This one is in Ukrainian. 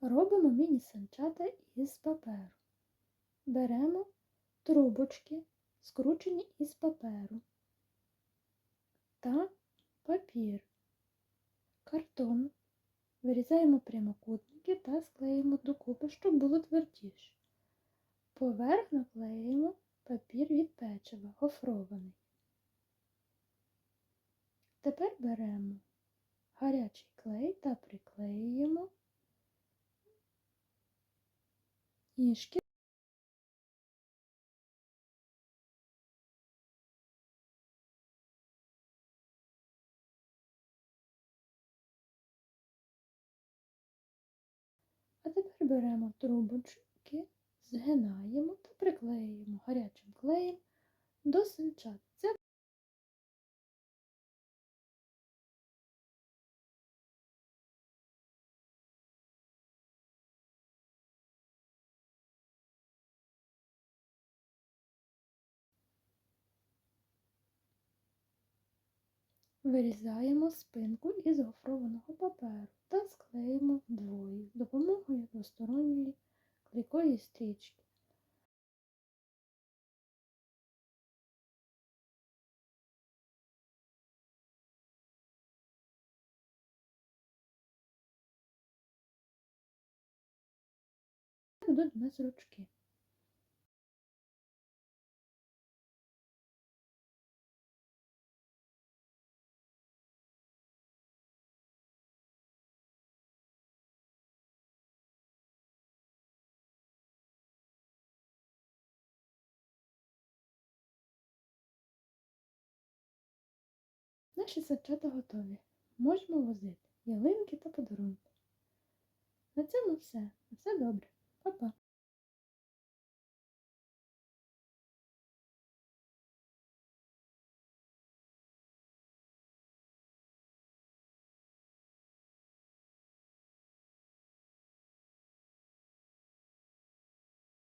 Робимо міні-санчата із паперу. Беремо трубочки, скручені із паперу та папір, картон. Вирізаємо прямокутники та склеїмо докупи, щоб було твердіше. Поверх наклеїмо папір від печива, гофрований. Тепер беремо гарячий клей та приклеюємо ніжки. А тепер беремо трубочки, згинаємо та приклеюємо гарячим клеєм до санчат. Це Вирізаємо спинку із гофрованого паперу та склеїмо вдвоє з допомогою двосторонньої клейкої стрічки. Будуть у нас ручки. Наші санчата готові. Можемо возити ялинки та подарунки. На цьому все. На все добре. Па-па.